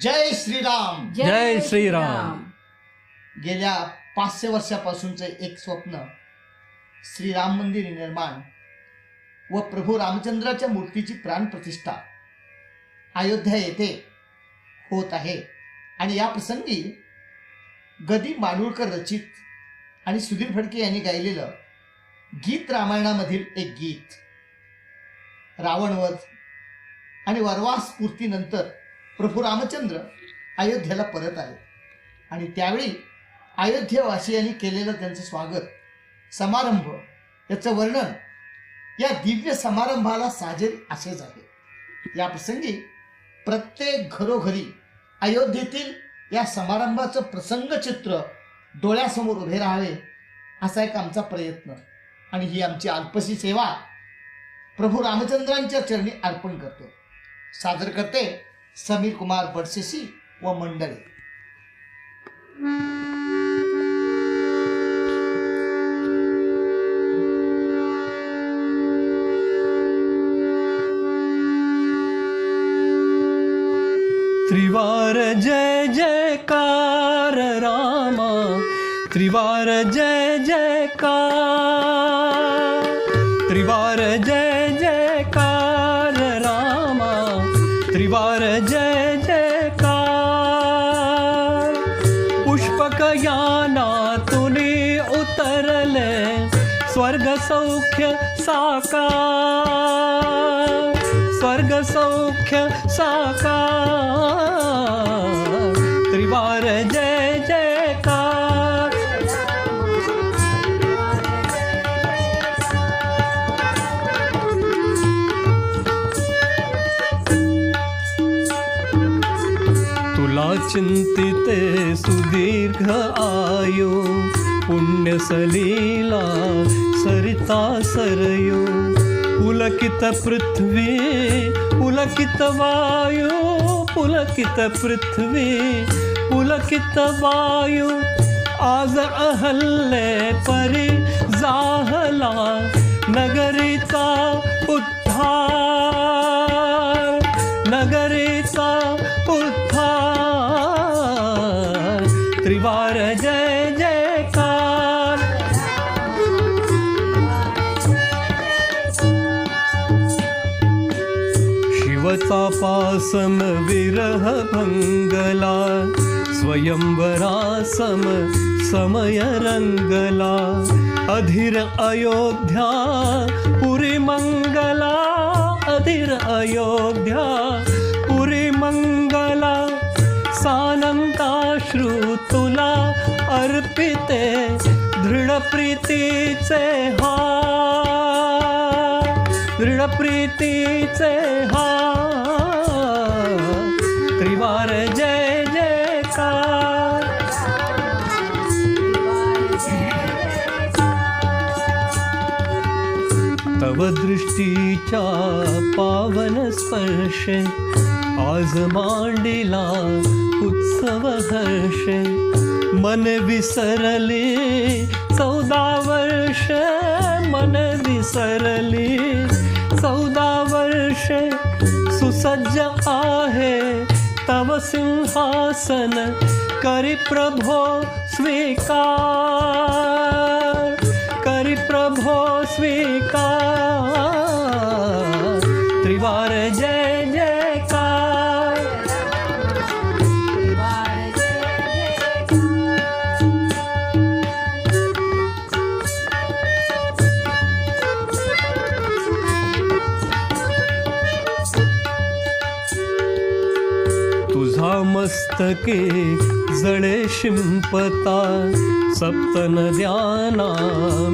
जय श्रीराम. जय श्रीराम. गेल्या पाचशे वर्षापासूनचं एक स्वप्न श्रीराम मंदिर निर्माण व प्रभू रामचंद्राच्या मूर्तीची प्राणप्रतिष्ठा अयोध्या येथे होत आहे. आणि या प्रसंगी गदी माडुळकर रचित आणि सुधीर फडके यांनी गायलेलं गीत रामायणामधील एक गीत रावणवध आणि वनवास पूर्तीनंतर प्रभू रामचंद्र अयोध्येला परत आले. आणि त्यावेळी अयोध्येवासियांनी केलेलं त्यांचं स्वागत समारंभ याचं वर्णन या दिव्य समारंभाला साजेल असेच आहे. या प्रसंगी प्रत्येक घरोघरी अयोध्येतील या समारंभाचं प्रसंगचित्र डोळ्यासमोर उभे राहावे असा एक आमचा प्रयत्न. आणि ही आमची अल्पशी सेवा प्रभू रामचंद्रांच्या चरणी अर्पण करतो. सादर करते समीर कुमार बडसेसी व मंडळी. त्रिवार जय जयकार रामा त्रिवार जय जयकार त्रिवार जय जय जयकार। पुष्पक यानातून उतरले स्वर्ग सौख्य साकार। स्वर्ग सौख्य साकार तुला चिंतिते सुदीर्घ आयु पुण्य सलीला सरिता सरयो पुलकित पृथ्वी पुलकित वायु पुलकित पृथ्वी पुलकित वायु आज अहल्ले शिवचा विरह भंगला स्वयंवरासम समय रंगला। अधीर अयोध्या पुरी मंगला। अधीर अयोध्या पुरी मंगला। सानंदाश्रू तुला अर्पिते दृढप्रीतीचे हा दृढप्रीतीचे हा भावदृष्टीच्या पावन स्पर्श आज मांडिला उत्सव हर्ष. मन विसरले चौदा वर्ष मन विसरली चौदा वर्ष. सुसज्ज आहे तव सिंहासन करी प्रभो स्वीकार. मस्तके जळे शिंपता सप्त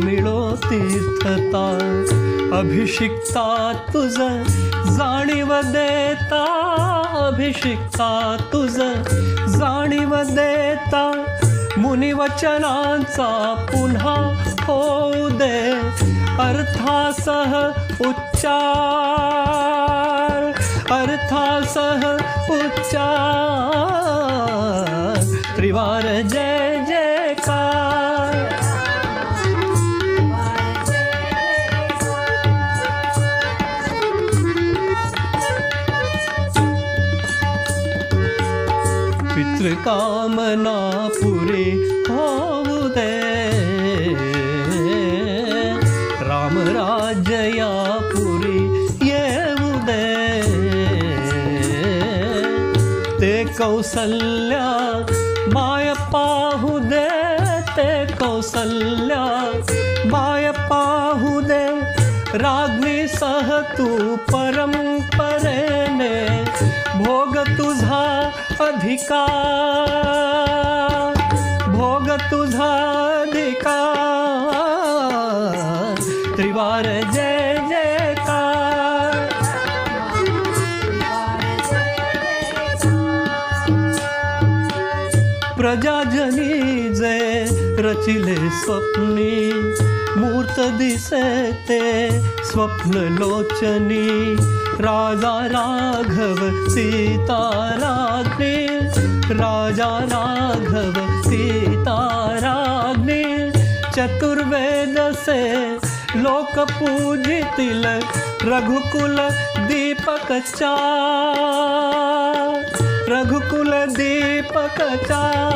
मिळो तीर्थता अभिषिक्ता तुझ जाणीव देता अभिषिक्ता तुझ जाणीव देता. मुनिवचनांचा पुन्हा होऊ दे अर्थासह उच्चार. अर्थासह उच्चार. त्रिवार जय जयकार. पितृकामना पुरे होऊ दे. राम कौसल्या माय पाहू दे ते कौसल्या माय पाहू दे राज्ञी सह तू परंपरेने भोग तुझा अधिकार. भोग तुझा अधिकार. त्रिवार जय रचिले स्वप्नी मूर्त दिसे ते स्वप्न लोचनी राजा राघव सीता राज्ञी राजा राघव सीता राज्ञी चतुर्वेद से लोक पूजितील रघुकुल दीपक चार रघुकुल दीपक चार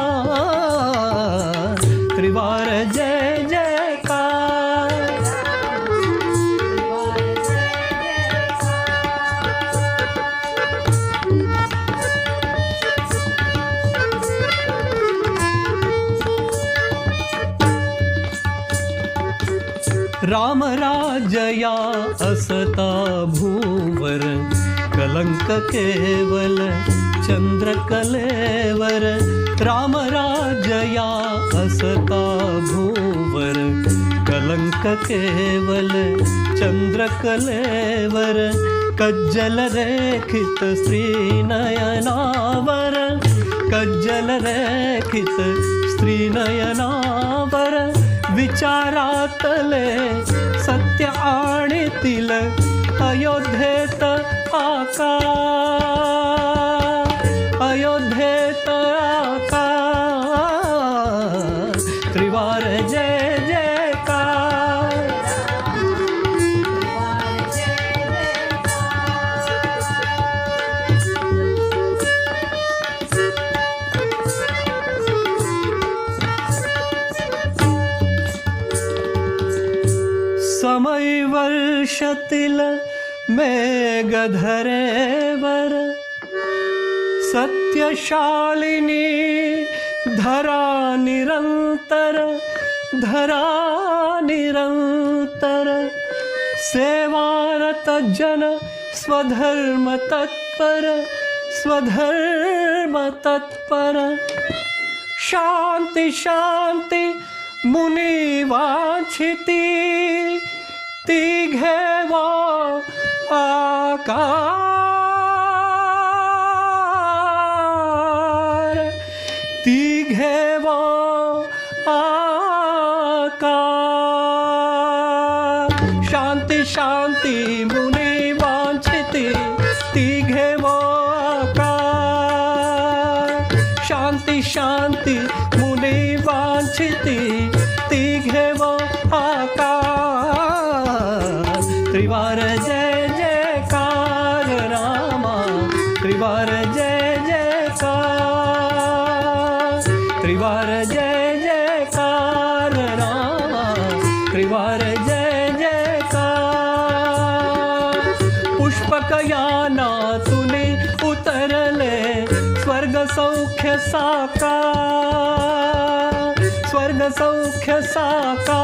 परिवार जय जयकार। रामराजया असता भूवर कलङ्क केवल चन्द्रकलेवर रामराजया असता भूवर कलङ्ककेवल चन्द्रकलेवर कज्जलरेखित कज्जलेखित श्रीनयनावर कज्जलेखित श्रीनयनावर विचार सत्य अयोध्येत मेघधरे वर सत्यशालिनी धरा निरन्तर धरा निरन्तर सेवारत जन स्वधर्म तत्पर स्वधर्म तत्पर। शान्ति शान्ति मुनि ती घेवा आकार. ती घेवा सौख्यसाका स्वर्गसौख्यसाका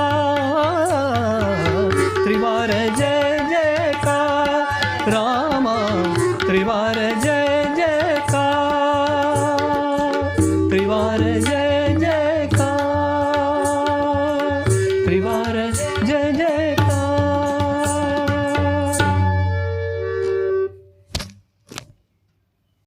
त्रिवार जय जय का राम त्रिवार जय